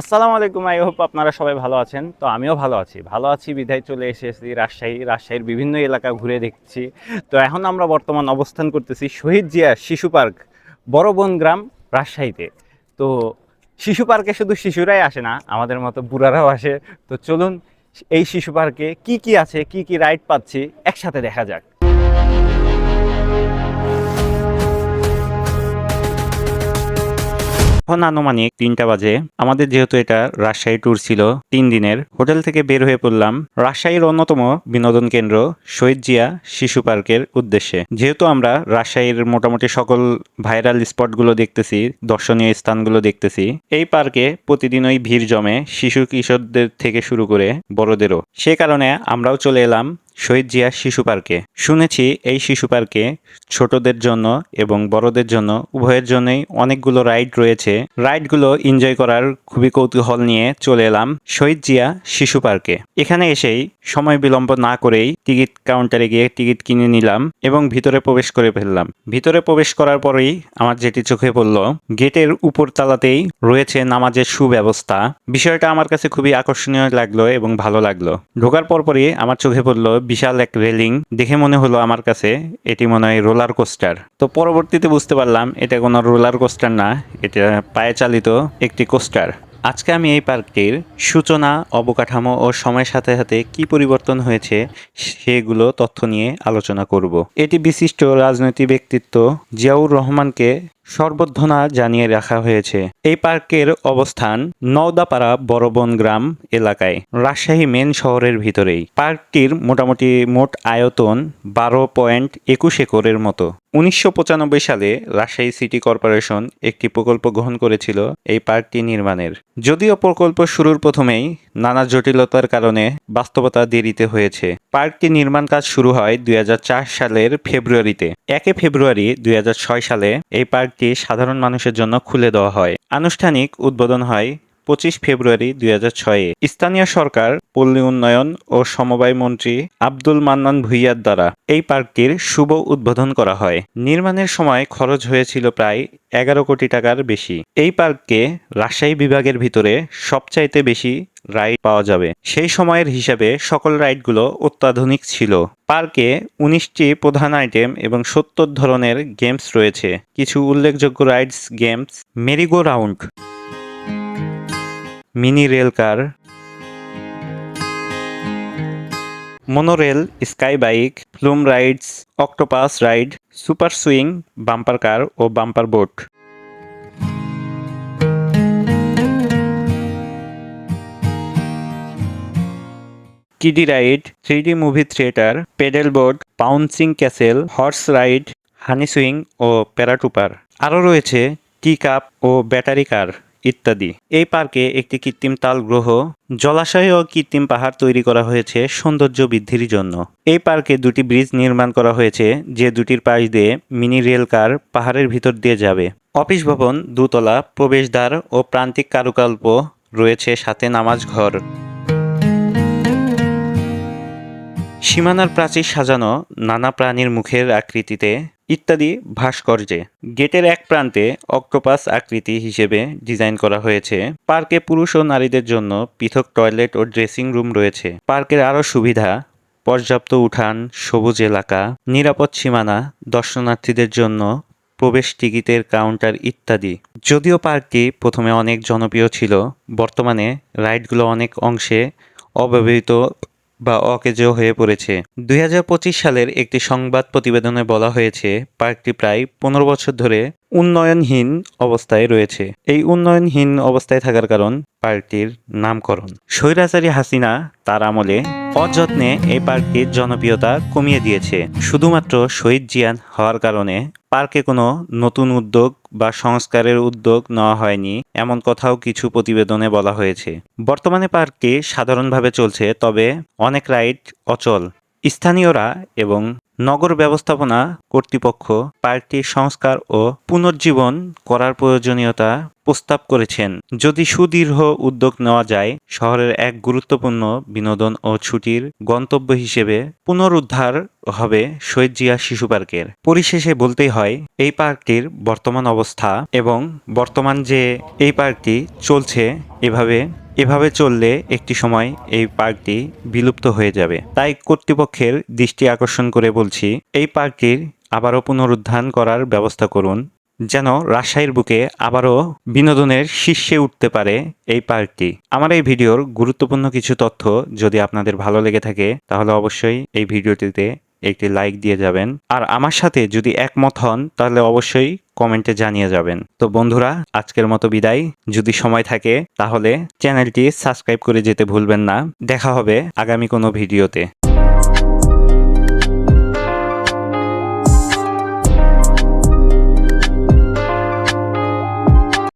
আসসালামু আলাইকুম I hope আপনারা সবাই ভালো আছেন। তো আমিও ভালো আছি। ভালো আছি বিধায় চলে এসেছি রাজশাহী। রাজশাহীর বিভিন্ন এলাকা ঘুরে দেখছি। তো এখন আমরা বর্তমান অবস্থান করতেছি শহীদ জিয়া শিশু পার্ক, বড়বন গ্রাম, রাজশাহীতে। তো শিশু পার্কে শুধু শিশুরাই আসে না, আমাদের মতো বুড়ারাও আসে। তো চলুন এই শিশু পার্কে কি কি আছে, কি কি রাইড পাচ্ছি, একসাথে দেখা যাক। এখন আনুমানিক তিনটা বাজে। আমাদের যেহেতু এটা রাজশাহী ট্যুর ছিল, তিন দিনের। হোটেল থেকে বের হয়ে পড়লাম রাজশাহীর অন্যতম বিনোদন কেন্দ্র শহীদ জিয়া শিশু পার্কের উদ্দেশ্যে। যেহেতু আমরা রাজশাহীর মোটামুটি সকল ভাইরাল স্পটগুলো দেখতেছি, দর্শনীয় স্থানগুলো দেখতেছি, এই পার্কে প্রতিদিনই ভিড় জমে শিশু কিশোরদের থেকে শুরু করে বড়দেরও। সে কারণে আমরাও চলে এলাম শহীদ জিয়া শিশু পার্কে। শুনেছি এই শিশু পার্কে ছোটদের জন্য এবং বড়দের জন্য উভয়ের জন্যই অনেকগুলো রাইড রয়েছে। রাইডগুলো এনজয় করার খুবই কৌতূহল নিয়ে চলে এলাম শহীদ জিয়া শিশু পার্কে। এখানে এসেই সময় বিলম্ব না করেই টিকিট কাউন্টারে গিয়ে টিকিট কিনে নিলাম এবং ভিতরে প্রবেশ করে ফেললাম। ভিতরে প্রবেশ করার পরেই আমার যেটি চোখে পড়ল, গেটের উপর তালাতেই রয়েছে নামাজের সুব্যবস্থা। বিষয়টা আমার কাছে খুবই আকর্ষণীয় লাগল এবং ভালো লাগল। ঢোকার পরপরই আমার চোখে পড়ল বিশাল এক রেলিং। দেখে মনে হলো আমার কাছে এটি মনে হয় রোলার কোস্টার। তো পরবর্তীতে বুঝতে পারলাম এটা কোনো রোলার কোস্টার না, এটা পায়ে চালিত একটি কোস্টার। আজকে আমি এই পার্কটির সূচনা, অবকাঠামো ও সময়ের সাথে সাথে কি পরিবর্তন হয়েছে সেগুলো তথ্য নিয়ে আলোচনা করব। এটি বিশিষ্ট রাজনৈতিক ব্যক্তিত্ব জিয়াউর রহমানকে সর্বধনা জানিয়ে রাখা হয়েছে। এই পার্কের অবস্থান নওদাপাড়া বড়বন গ্রাম এলাকায়, রাজশাহী মেন শহরের ভিতরেই। পার্কটির মোটামুটি মোট আয়তন বারো পয়েন্ট একুশ একরের মতো। উনিশশো পঁচানব্বই সালে রাজশাহী সিটি কর্পোরেশন একটি প্রকল্প গ্রহণ করেছিল এই পার্কটি নির্মাণের। যদিও প্রকল্প শুরুর প্রথমেই নানা জটিলতার কারণে বাস্তবতা দেরিতে হয়েছে। পার্কটি নির্মাণ কাজ শুরু হয় দুই হাজার চার সালের ফেব্রুয়ারিতে। একে ফেব্রুয়ারি দুই হাজার ছয় সালে এই সাধারণ মানুষের জন্য খুলে দেওয়া হয়। আনুষ্ঠানিক উদ্বোধন হয় পঁচিশ ফেব্রুয়ারি দুই হাজার ছয়ে স্থানীয় সরকার, পল্লী উন্নয়ন ও সমবায় মন্ত্রী আব্দুল মান্নান ভুইয়ার দ্বারা এই পার্কটির শুভ উদ্বোধন করা হয়। নির্মাণের সময় খরচ হয়েছিল প্রায় এগারো কোটি টাকার বেশি। এই পার্ককে রাজশাহী বিভাগের ভিতরে সবচাইতে বেশি রাইড পাওয়া যাবে। সেই সময়ের হিসাবে সকল রাইডগুলো অত্যাধুনিক ছিল। পার্কে উনিশটি প্রধান আইটেম এবং সত্তর ধরনের গেমস রয়েছে। কিছু উল্লেখযোগ্য rides, games, merry go round. Mini rail car. Monorail sky bike flume rides octopus ride super swing bumper car ও bumper boat kiddie ride three movie theatre pedal board bouncing castle horse ride honey swing ও paratrooper আরও রয়েছে টি cup ও battery কার ইত্যাদি। এই পার্কে একটি কৃত্রিম তাল গ্রহ জলাশয় ও কৃত্রিম পাহাড় তৈরি করা হয়েছে সৌন্দর্য বৃদ্ধির জন্য। এই পার্কে দুটি ব্রিজ নির্মাণ করা হয়েছে, যে দুটির পাশ দিয়ে মিনি রেল কার পাহাড়ের ভিতর দিয়ে যাবে। অফিস ভবন, দুতলা, প্রবেশদ্বার ও প্রান্তিক কারুকল্প রয়েছে সাথে নামাজ ঘর। সীমানার প্রাচীর সাজানো নানা প্রাণীর মুখের আকৃতিতে ইত্যাদি ভাস্কর্যে। গেটের এক প্রান্তে অক্টোপাস আকৃতি হিসেবে ডিজাইন করা হয়েছে। পার্কে পুরুষ ও নারীদের জন্য পৃথক টয়লেট ও ড্রেসিং রুম রয়েছে। পার্কের আরও সুবিধা, পর্যাপ্ত উঠান, সবুজ এলাকা, নিরাপদ সীমানা, দর্শনার্থীদের জন্য প্রবেশ টিকিটের কাউন্টার ইত্যাদি। যদিও পার্কটি প্রথমে অনেক জনপ্রিয় ছিল, বর্তমানে রাইডগুলো অনেক অংশে অব্যবহৃত বা অকেজো হয়ে পড়েছে। দুই হাজার পঁচিশ সালের একটি সংবাদ প্রতিবেদনে বলা হয়েছে, পার্কটি প্রায় পনেরো বছর ধরে উন্নয়নহীন অবস্থায় রয়েছে। এই উন্নয়নহীন অবস্থায় থাকার কারণ পার্কটির নামকরণ। স্বৈরাচারী হাসিনা তার আমলে অযত্নে এই পার্কটির জনপ্রিয়তা কমিয়ে দিয়েছে। শুধুমাত্র শহীদ জিয়ান হওয়ার কারণে পার্কে কোনো নতুন উদ্যোগ বা সংস্কারের উদ্যোগ নেওয়া হয়নি, এমন কথাও কিছু প্রতিবেদনে বলা হয়েছে। বর্তমানে পার্কটি সাধারণভাবে চলছে, তবে অনেক রাইড অচল। স্থানীয়রা এবং নগর ব্যবস্থাপনা কর্তৃপক্ষ পার্কটির সংস্কার ও পুনর্জীবন করার প্রয়োজনীয়তা প্রস্তাব করেছেন। যদি সুদীর্ঘ উদ্যোগ নেওয়া যায়, শহরের এক গুরুত্বপূর্ণ বিনোদন ও ছুটির গন্তব্য হিসেবে পুনরুদ্ধার হবে শহীদ জিয়া শিশু পার্কের। পরিশেষে বলতেই হয়, এই পার্কটির বর্তমান অবস্থা এবং বর্তমান যে এই পার্কটি চলছে, এভাবে এভাবে চললে একটি সময় এই পার্কটি বিলুপ্ত হয়ে যাবে। তাই কর্তৃপক্ষের দৃষ্টি আকর্ষণ করে বলছি, এই পার্কটির আবারও পুনরুদ্ধার করার ব্যবস্থা করুন, যেন রাজশাহীর বুকে আবারও বিনোদনের শীর্ষে উঠতে পারে এই পার্কটি। আমার এই ভিডিওর গুরুত্বপূর্ণ কিছু তথ্য যদি আপনাদের ভালো লেগে থাকে, তাহলে অবশ্যই এই ভিডিওটিতে একটি লাইক দিয়ে যাবেন। আর আমার সাথে যদি একমত হন, তাহলে অবশ্যই কমেন্টে জানিয়ে যাবেন। তো বন্ধুরা, আজকের মতো বিদায়। যদি সময় থাকে, তাহলে চ্যানেলটি সাবস্ক্রাইব করে যেতে ভুলবেন না। দেখা হবে আগামী কোনো ভিডিওতে।